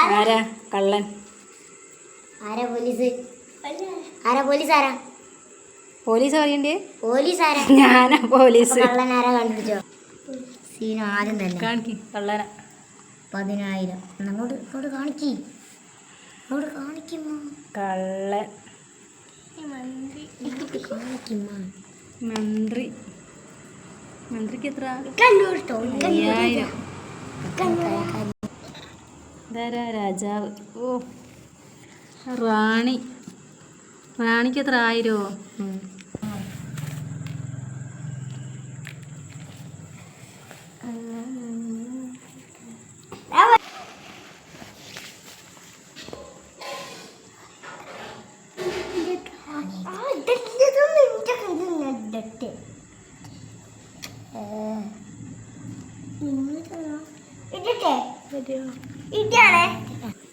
ആരാ? കള്ളൻ. ആരാ പോലീസ്? ആരാ പോലീസ് ആരാ? പോലീസ് പറയണ്ടേ? പോലീസ് ആരാ? ഞാനാ പോലീസ്. കള്ളൻ ആരാ കണ്ടുപിടിച്ചോ സീൻ ആദ്യം തന്നെ. കാണിക്ക് കള്ളന. പതിനായിരം. അങ്ങോട്ട് ഇങ്ങോട്ട് കാണിക്കി. അങ്ങോട്ട് കാണിക്കുമ്മ കള്ളൻ. കാണിക്കുമ്മ മന്ത്രി. മന്ത്രിക്ക് എത്ര? കണ്ടു അയ്യായിരം. ഇതാരാ രാജാവ് ഓ റാണി റാണിക്ക് എത്ര ആയിരോ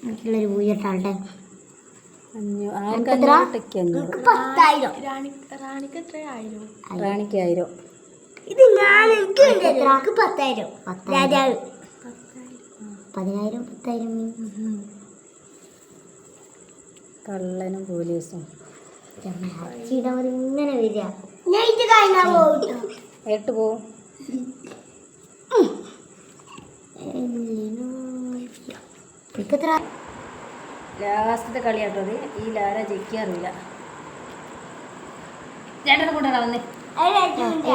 മറ്റുള്ളൊരു പൂജട്ടാളുടെ പത്തായിരം. റാണിക്ക് ആയിരം. ഇത് ഞാൻ എനിക്ക് പത്തായിരം. രാജാവ്. പതിനായിരം പത്തായിരം കള്ളനും പോലീസും. ഇങ്ങനെ വരിക. എട്ട് പോവും. ലാസ്റ്റത്തെ കളിയാട്ടോ അത്. ഈ ലാര ജയിക്കാറില്ല. ചേട്ടനെ വന്നേ.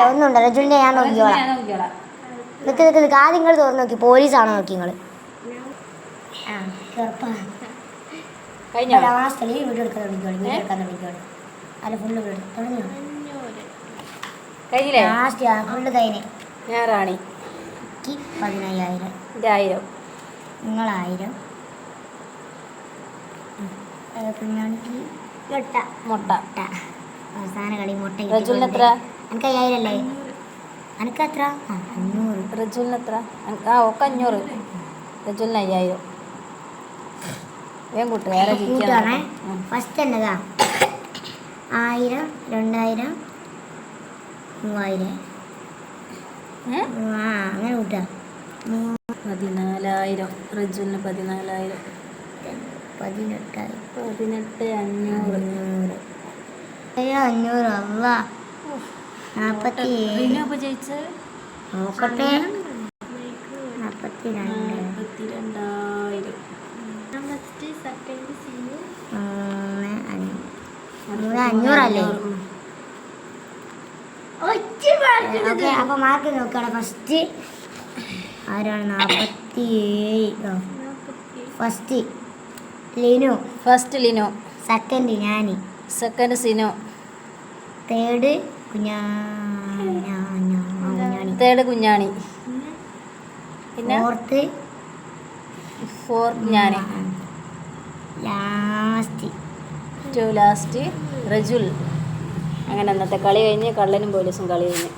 ഒന്നുണ്ട്. റജുലിനെ ഞാൻ നോക്കിക്കോളാം. ഞാൻ നോക്കിയോളാം നിൽക്ക് നിൽക്ക് നിൽക്ക് ആദ്യം നിങ്ങൾ തുറന്ന് നോക്കി. പോലീസാണോ നോക്കി നിങ്ങൾ കഴിഞ്ഞോ? വീഡിയോ എടുക്കാൻ തുടങ്ങിക്കോളി വീഡിയോ എടുക്കാൻ തുടങ്ങിക്കോളി അല്ല ഫുള്ള് കഴിഞ്ഞില്ലേ? ലാസ്റ്റ് ഫുള്ള് കഴിഞ്ഞ് ഞാൻ റാണി. പതിനയ്യായിരം. ആയിരം. നിങ്ങളായിരം. കുഞ്ഞാണിക്ക് മുട്ട. മുട്ട. മുട്ട. അവസാന കളി മുട്ട റജുലിന് എത്ര? എനിക്ക് അയ്യായിരം അല്ലേ എനിക്ക് എത്ര? ആ അഞ്ഞൂറ്. റജുലിന് എത്ര? ആ ഒക്കെ അഞ്ഞൂറ്. റജുലിന് അയ്യായിരം. വേഗം ഫസ്റ്റ് എന്നതാ? ആയിരം രണ്ടായിരം മൂവായിരം. ആ അങ്ങനെ കൂട്ടുക പതിനാലായിരം. റജുലിന് പതിനാലായിരം. പതിനെട്ടായിരം പതിനെട്ട് അഞ്ഞൂറ്. അഞ്ഞൂറ്. അയ്യോ അഞ്ഞൂറ്. അല്ല നാൽപ്പത്തി ഏഴ്. റിനു അപ്പോൾ ജയിച്ചത് നോക്കട്ടെ. നാൽപ്പത്തി രണ്ട് നാൽപ്പത്തി രണ്ടായിരം മൂന്ന് അഞ്ഞൂറ് മൂന്ന് അഞ്ഞൂറല്ലേ? ഓക്കെ അപ്പൊ മാർക്ക് നോക്കണം. ഫസ്റ്റ് ആരാണ് നാൽപ്പത്തി ഏഴ് first Linu. First Linu. Second ഞാൻ second Sinu. Third Kunjani third Kunjani. പിന്നെ? ഫോർത്ത് ഫോർത്ത് ഞാൻ ലാസ്റ്റ് ടു ലാസ്റ്റ് റജുൽ. അങ്ങനെ അന്നത്തെ കളി കഴിഞ്ഞ് കള്ളനും പോലീസും കളി കഴിഞ്ഞ്.